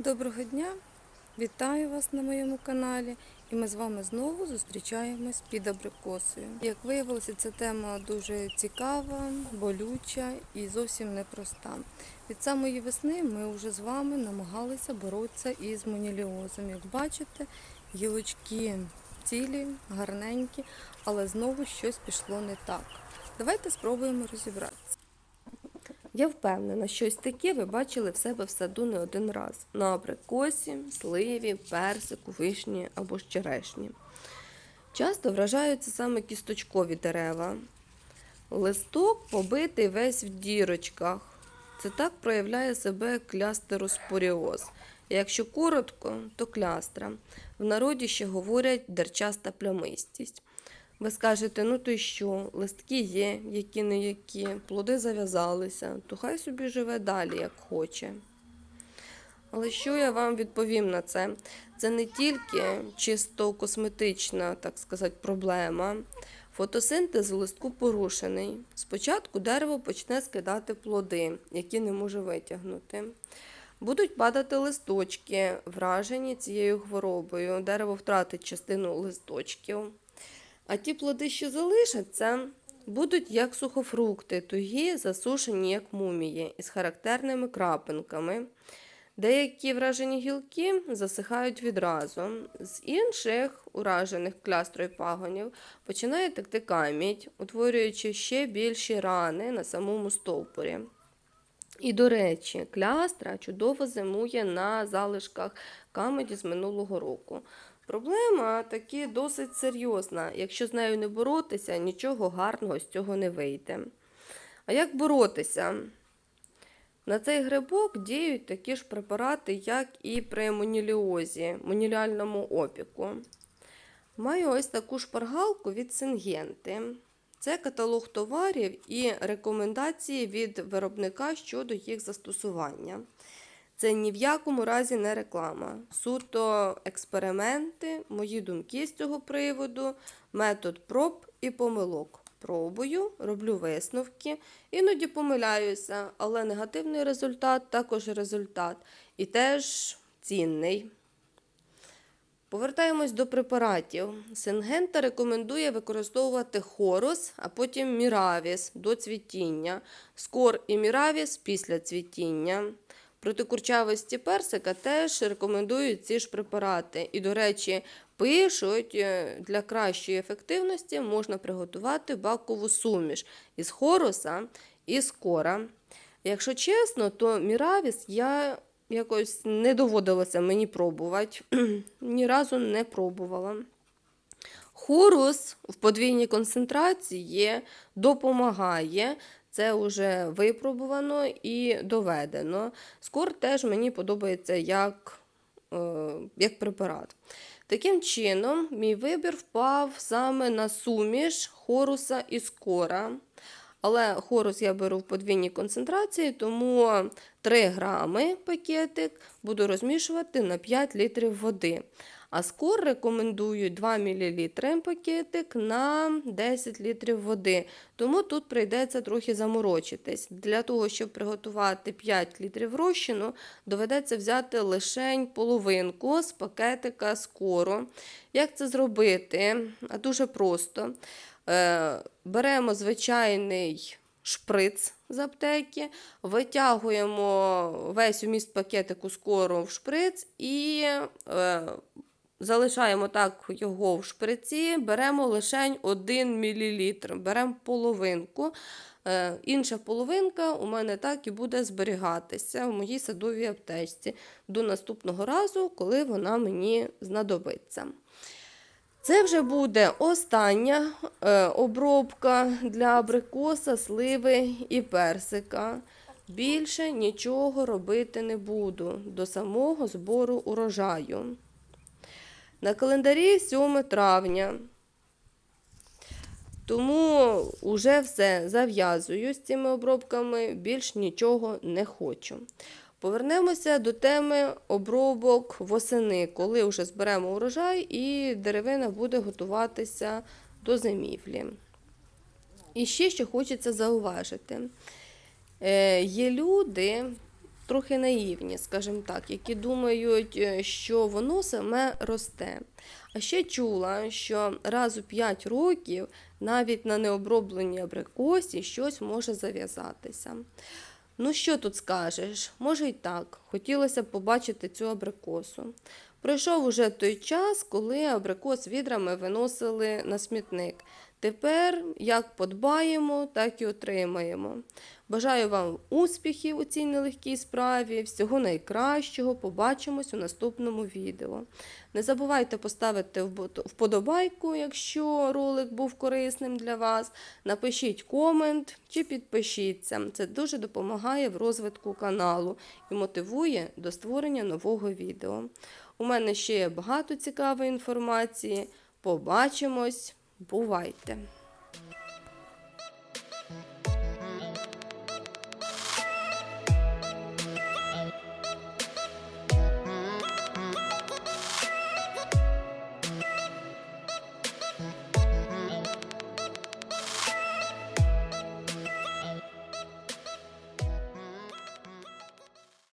Доброго дня! Вітаю вас на моєму каналі. І ми з вами знову зустрічаємось під абрикосою. Як виявилося, ця тема дуже цікава, болюча і зовсім непроста. Від самої весни ми вже з вами намагалися боротися із моніліозом. Як бачите, гілочки цілі, гарненькі, але знову щось пішло не так. Давайте спробуємо розібратися. Я впевнена, щось таке ви бачили в себе в саду не один раз. На абрикосі, сливі, персику, вишні або ж черешні. Часто вражаються саме кісточкові дерева. Листок побитий весь в дірочках. Це так проявляє себе клястероспоріоз. Якщо коротко, то клястра. В народі ще говорять дерчаста плямистість. Ви скажете, ну то й що, листки є, які не які, плоди зав'язалися, то хай собі живе далі, як хоче. Але що я вам відповім на це? Це не тільки чисто косметична, так сказати, проблема. Фотосинтез у листку порушений. Спочатку дерево почне скидати плоди, які не може витягнути. Будуть падати листочки, вражені цією хворобою. Дерево втратить частину листочків. А ті плоди, що залишаться, будуть як сухофрукти, тугі, засушені, як мумії, із характерними крапинками. Деякі вражені гілки засихають відразу. З інших уражених клястрою пагонів починає текти камідь, утворюючи ще більші рани на самому стовпорі. І, до речі, клястра чудово зимує на залишках камеді з минулого року. Проблема таки досить серйозна. Якщо з нею не боротися, нічого гарного з цього не вийде. А як боротися? На цей грибок діють такі ж препарати, як і при моніліозі, моніліальному опіку. Маю ось таку шпаргалку від Сингенти. Це каталог товарів і рекомендації від виробника щодо їх застосування. Це ні в якому разі не реклама. Суто експерименти, мої думки з цього приводу, метод проб і помилок. Пробую, роблю висновки, іноді помиляюся, але негативний результат також результат і теж цінний. Повертаємось до препаратів. Сингента рекомендує використовувати хорус, а потім міравіс до цвітіння, скор і міравіс після цвітіння. Проти курчавості персика теж рекомендують ці ж препарати. І, до речі, пишуть, е, для кращої ефективності можна приготувати бакову суміш із хоруса і скора. Якщо чесно, то міравіс я якось не доводилося мені пробувати. Ні разу не пробувала. Хорус в подвійній концентрації допомагає. Це вже випробувано і доведено. Скор теж мені подобається як, е, як препарат. Таким чином, мій вибір впав саме на суміш хоруса і скора. Але хорус я беру в подвійній концентрації, тому 3 грами пакетик буду розмішувати на 5 літрів води. А скор рекомендую 2 мл пакетик на 10 літрів води. Тому тут прийдеться трохи заморочитись. Для того, щоб приготувати 5 літрів розчину, доведеться взяти лишень половинку з пакетика скору. Як це зробити? Дуже просто. Е, Беремо звичайний шприц з аптеки, витягуємо весь уміст пакетику скору в шприц і е, залишаємо так його в шприці, беремо лише 1 мл, беремо половинку. Е, інша половинка у мене так і буде зберігатися в моїй садовій аптечці до наступного разу, коли вона мені знадобиться. Це вже буде остання е, обробка для абрикоса, сливи і персика. Більше нічого робити не буду до самого збору урожаю. На календарі 7 травня. Тому вже все зав'язую з цими обробками, більш нічого не хочу. Повернемося до теми обробок восени, коли вже зберемо урожай і деревина буде готуватися до зимівлі. І ще що хочеться зауважити: Е, є люди, трохи наївні, скажімо так, які думають, е, що воно саме росте. А ще чула, що раз у 5 років навіть на необробленій абрикосі щось може зав'язатися. Ну, що тут скажеш? Може й так. Хотілося б побачити цю абрикосу. Пройшов уже той час, коли абрикос відрами виносили на смітник. Тепер як подбаємо, так і отримаємо. Бажаю вам успіхів у цій нелегкій справі, всього найкращого. Побачимось у наступному відео. Не забувайте поставити вподобайку, якщо ролик був корисним для вас. Напишіть комент чи підпишіться. Це дуже допомагає в розвитку каналу і мотивує до створення нового відео. У мене ще є багато цікавої інформації. Побачимось! Бувайте!